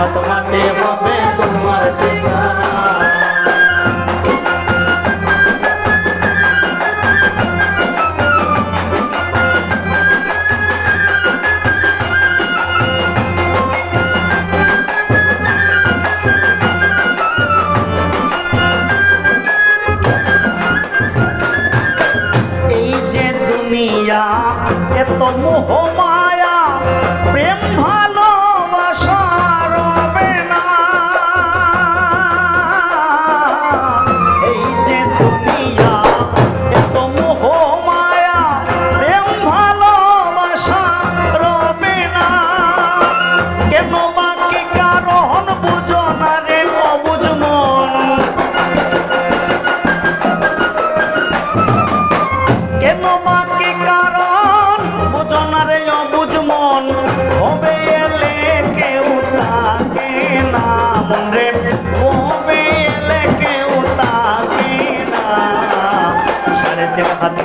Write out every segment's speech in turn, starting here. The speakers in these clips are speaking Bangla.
হাত মাটি হবে তোমার ঠিকানা। এত মোহ মায়া প্রেম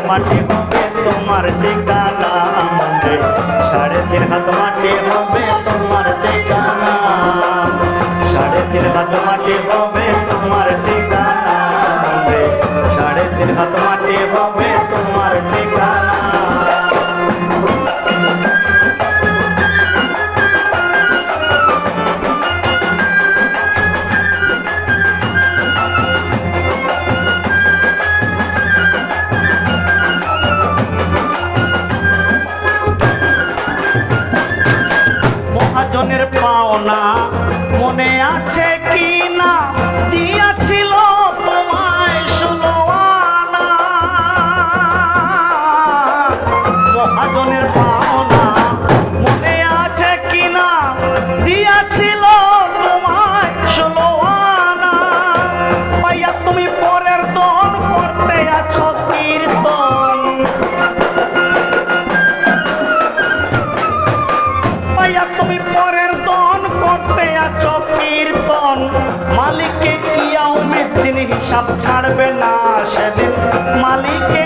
মাটি হবে তোমার ঠিকানা মনে। সাড়ে তিন হাত মাটি হবে তোমার ঠিকানা সাড়ে তিন হাত মাটি হবে তোমার ঠিকানা সাড়ে তিন হাত মাটি হবে তোমার ঠিকানা পাওনা মনে আছে কি না দিয়াছিল তোমায় ষোলো আনা। মহাজনের পাওনা মনে আছে কি না দিয়াছিল মালিককে ইয়াও দিন হিসাব ছাড়বে না সেদিন। মালিককে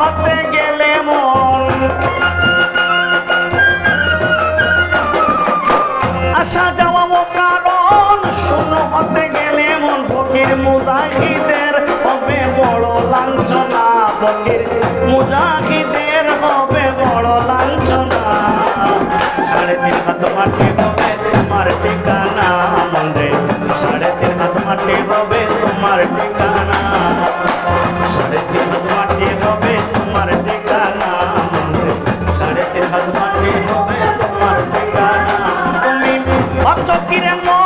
হাতে গেলে মন। আসা যাওয়া ও কারণ, শূন্য হতে গেলে মন। ফকির মুজাহিদের হবে বড় লাঞ্ছনা। ফকির মুজাহিদের হবে বড় লাঞ্ছনা। সাড়ে তিন হাত মাটি হবে তোমার ঠিকানা, মন্দির। সাড়ে তিন হাত মাটি হবে চকিরে মন